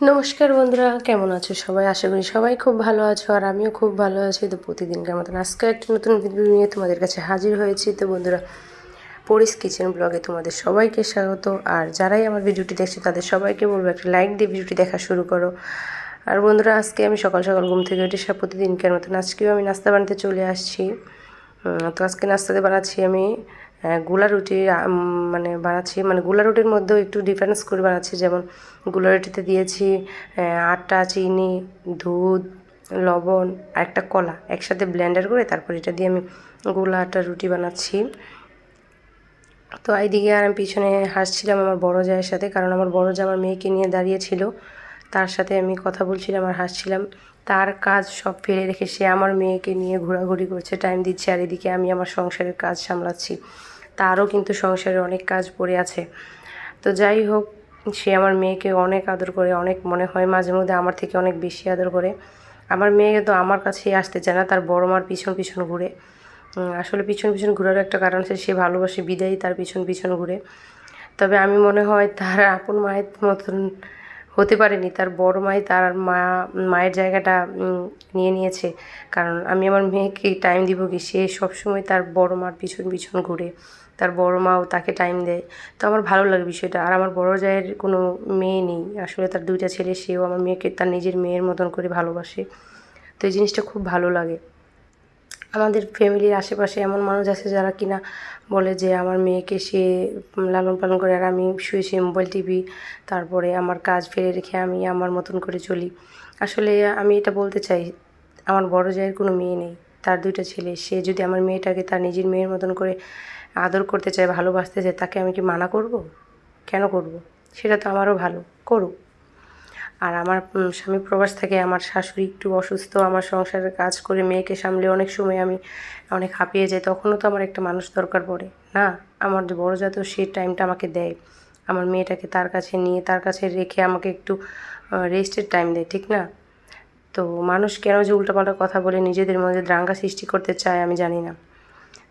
নমস্কার বন্ধুরা, কেমন আছো সবাই? আশা করি সবাই খুব ভালো আছো আর আমিও খুব ভালো আছি। তো প্রতিদিনকার মতন আজকে একটা নতুন ভিডিও নিয়ে তোমাদের কাছে হাজির হয়েছি। তো বন্ধুরা, পরিস কিচেন ব্লগে তোমাদের সবাইকে স্বাগত। আর যারাই আমার ভিডিওটি দেখছে, তাদের সবাইকে বলব একটা লাইক দিয়ে ভিডিওটি দেখা শুরু করো। আর বন্ধুরা, আজকে আমি সকাল সকাল ঘুম থেকে উঠে সব প্রতিদিনকার মতন আজকেও আমি নাস্তা বানাতে চলে আসছি। তো আজকে নাস্তাতে বানাচ্ছি আমি গোলা রুটি মানে বানাচ্ছি। মানে গোলা রুটির মধ্যেও একটু ডিফারেন্স করে বানাচ্ছি। যেমন গোলা রুটিতে দিয়েছি আটা, চিনি, দুধ, লবণ আর একটা কলা একসাথে ব্লেন্ডার করে তারপর এটা দিয়ে আমি গোলা আটা রুটি বানাচ্ছি। তো এইদিকে আর আমি পিছনে হাসছিলাম আমার বড় জায়ের সাথে, কারণ আমার বড় যা আমার মেয়েকে নিয়ে দাঁড়িয়েছিল তার সাথে আমি কথা বলছিলাম আর হাসছিলাম। তার কাজ সব ফেলে রেখে সে আমার মেয়েকে নিয়ে ঘোরাঘুরি করছে টাইম দিচ্ছে আর এদিকে আমি আমার সংসারের কাজ সামলাচ্ছি। তারও কিন্তু সংসারে অনেক কাজ পড়ে আছে। তো যাই হোক, সে আমার মেয়েকে অনেক আদর করে, অনেক মনে হয় মাঝে মধ্যে আমার থেকে অনেক বেশি আদর করে। আমার মেয়ে তো আমার কাছেই আসতে চায় না, তার বড় মার পিছন পিছন ঘুরে। আসলে পিছন পিছন ঘুরার একটা কারণ আছে সে ভালোবাসে বিদায়ী, তার পিছন পিছন ঘুরে। তবে আমি মনে হয় তার আপন মায়ের মতন হতে পারেনি। তার বড় মাই তার মা, মায়ের জায়গাটা নিয়ে নিয়েছে। কারণ আমি আমার মেয়েকে টাইম দিব কি? সে সবসময় তার বড় মার পিছন পিছন ঘুরে। তার বড় মাও তাকে টাইম দেয়। তো আমার ভালো লাগে বিষয়টা। আর আমার বড় জায়ের কোনো মেয়ে নেই। আসলে তার দুইটা ছেলে, সেও আমার মেয়েকে, তার নিজের মেয়ের মতন করে ভালোবাসে। তো এই জিনিসটা খুব ভালো লাগে। আমাদের ফ্যামিলির আশেপাশে এমন মানুষ আছে যারা কিনা বলে যে আমার মেয়েকে সে লালন পালন করে আর আমি শুয়েছি মোবাইল টিভি তারপরে আমার কাজ ফেলে রেখে আমি আমার মতন করে চলি। আসলে আমি এটা বলতে চাই, আমার বড় জায়ের কোনো মেয়ে নেই, তার দুইটা ছেলে। সে যদি আমার মেয়েটাকে তার নিজের মেয়ের মতন করে আদর করতে চায়, ভালোবাসতে চায়, তাকে আমি কি মানা করব? কেন করব? সেটা তো আমারও ভালো, করুক। আর আমার স্বামী প্রবাস থেকে আমার শাশুড়ি একটু অসুস্থ, আমার সংসারের কাজ করে মেয়েকে সামলে অনেক সময় আমি অনেক হাঁপিয়ে যাই, তখনও তো আমার একটা মানুষ দরকার পড়ে, না? আমার যে বড় জাতীয় সে টাইমটা আমাকে দেয়। আমার মেয়েটাকে তার কাছে নিয়ে, তার কাছে রেখে আমাকে একটু রেস্টের টাইম দেয়, ঠিক না? তো মানুষ কেন যে উল্টোপাল্টা কথা বলে নিজেদের মধ্যে দ্রাঙ্গা সৃষ্টি করতে চায় আমি জানি না।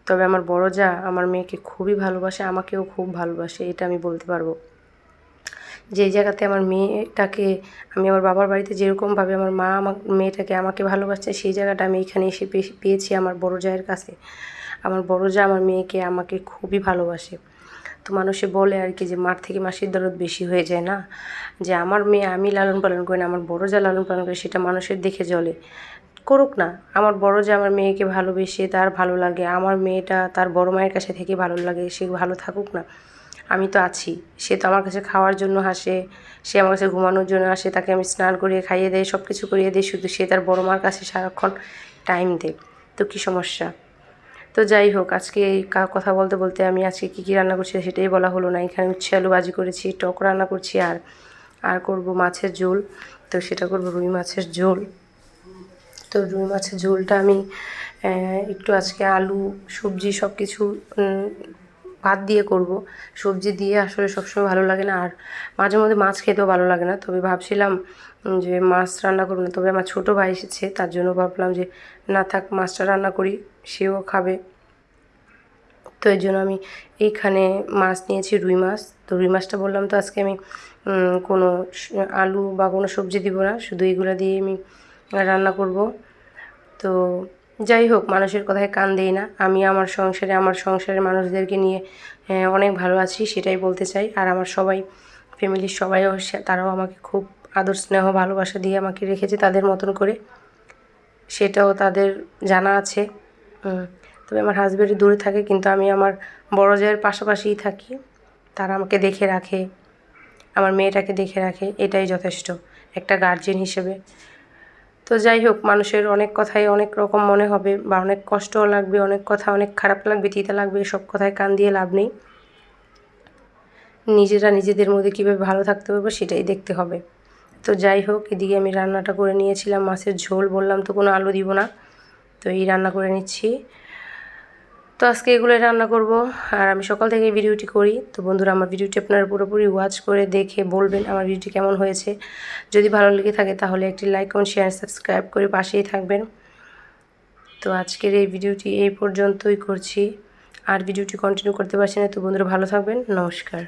তবে আমার বড় যা, আমার মেয়েকে খুবই ভালোবাসে, আমাকেও খুব ভালোবাসে, এটা আমি বলতে পারব। যে জায়গাতে আমার মেয়েটাকে, আমি আমার বাবার বাড়িতে যেরকমভাবে আমার মা আমার মেয়েটাকে আমাকে ভালোবাসছে, সেই জায়গাটা আমি এখানে এসে পেয়েছি আমার বড় জায়ের কাছে। আমার বড় যা আমার মেয়েকে আমাকে খুবই ভালোবাসে। তো মানুষে বলে আর কি যে মার থেকে মাসির দরদ বেশি হয়ে যায় না? যে আমার মেয়ে আমি লালন পালন করি না, আমার বড় যা লালন পালন করে সেটা মানুষের দেখে জলে করুক না, আমার বড় যে আমার মেয়েকে ভালোবেসে তার ভালো লাগে, আমার মেয়েটা তার বড় মায়ের কাছে থেকে ভালো লাগে, সে ভালো থাকুক না। আমি তো আছি। সে তো আমার কাছে খাওয়ার জন্য হাসে সে আমার কাছে ঘুমানোর জন্য আসে। তাকে আমি স্নান করিয়ে খাইয়ে দেয় সব কিছু করিয়ে দিই। শুধু সে তার বড় মার কাছে সারাক্ষণ টাইম দেয়। তো কী সমস্যা? তো যাই হোক, আজকে এই কথা বলতে বলতে আমি আজকে কী কী রান্না করছি সেটাই বলা হলো না। এখানে উচ্ছে আলু বাজি করেছি, টক রান্না করছি আর আর করব মাছের ঝোল। তো সেটা করব রুই মাছের ঝোল। তো রুই মাছের ঝোলটা আমি একটু আজকে আলু, সবজি সব কিছু ভাত দিয়ে করব। সবজি দিয়ে আসলে সবসময় ভালো লাগে না। আর মাঝে মধ্যে মাছ খেতেও ভালো লাগে না। তবে ভাবছিলাম যে মাছ রান্না করব না। তবে আমার ছোটো ভাই এসেছে। তার জন্য ভাবলাম যে, না থাক, মাছটা রান্না করি। সেও খাবে। তো এর জন্য আমি এইখানে মাছ নিয়েছি, রুই মাছ। তো রুই মাছটা বললাম, তো আজকে আমি কোনো আলু বা কোনো সবজি দিব না। শুধু এইগুলো দিয়ে আমি রান্না করব। তো যাই হোক মানুষের কথায় কান দেই না। আমি আমার সংসারে, আমার সংসারের মানুষদেরকে নিয়ে অনেক ভালো আছি, সেটাই বলতে চাই। আর আমার সবাই, ফ্যামিলির সবাইও তারাও আমাকে খুব আদর স্নেহ, ভালোবাসা দিয়ে আমাকে রেখেছে তাদের মতন করে। সেটাও তাদের জানা আছে। তবে আমার হাজব্যান্ড দূরে থাকে, কিন্তু আমি আমার বড় জায়ের পাশাপাশিই থাকি। তারা আমাকে দেখে রাখে, আমার মেয়েটাকে দেখে রাখে, এটাই যথেষ্ট, একটা গার্জেন হিসেবে। তো যাই হোক, মানুষের অনেক কথাই অনেক রকম মনে হবে বা অনেক কষ্টও লাগবে, অনেক কথা অনেক খারাপ লাগবে, তিতা লাগবে সব কথায় কান দিয়ে লাভ নেই। নিজেরা নিজেদের মধ্যে কীভাবে ভালো থাকতে পারব সেটাই দেখতে হবে। তো যাই হোক, এদিকে আমি রান্নাটা করে নিয়েছিলাম, মাছের ঝোল বললাম তো কোনো আলু দিব না। তো এই রান্না করে নিচ্ছি। তো আজকে এগুলোই রান্না করব। আর আমি সকাল থেকে ভিডিওটি করি। তো বন্ধুরা, আমার ভিডিওটি আপনারা পুরোপুরি ওয়াচ করে দেখে বলবেন আমার ভিডিওটি কেমন হয়েছে। যদি ভালো লেগে থাকে তাহলে একটি লাইক কমেন্ট শেয়ার সাবস্ক্রাইব করে পাশেই থাকবেন। তো আজকের এই ভিডিওটি এই পর্যন্তই করছি। আর ভিডিওটি কন্টিনিউ করতে পারছি না। তো বন্ধুরা, ভালো থাকবেন। নমস্কার।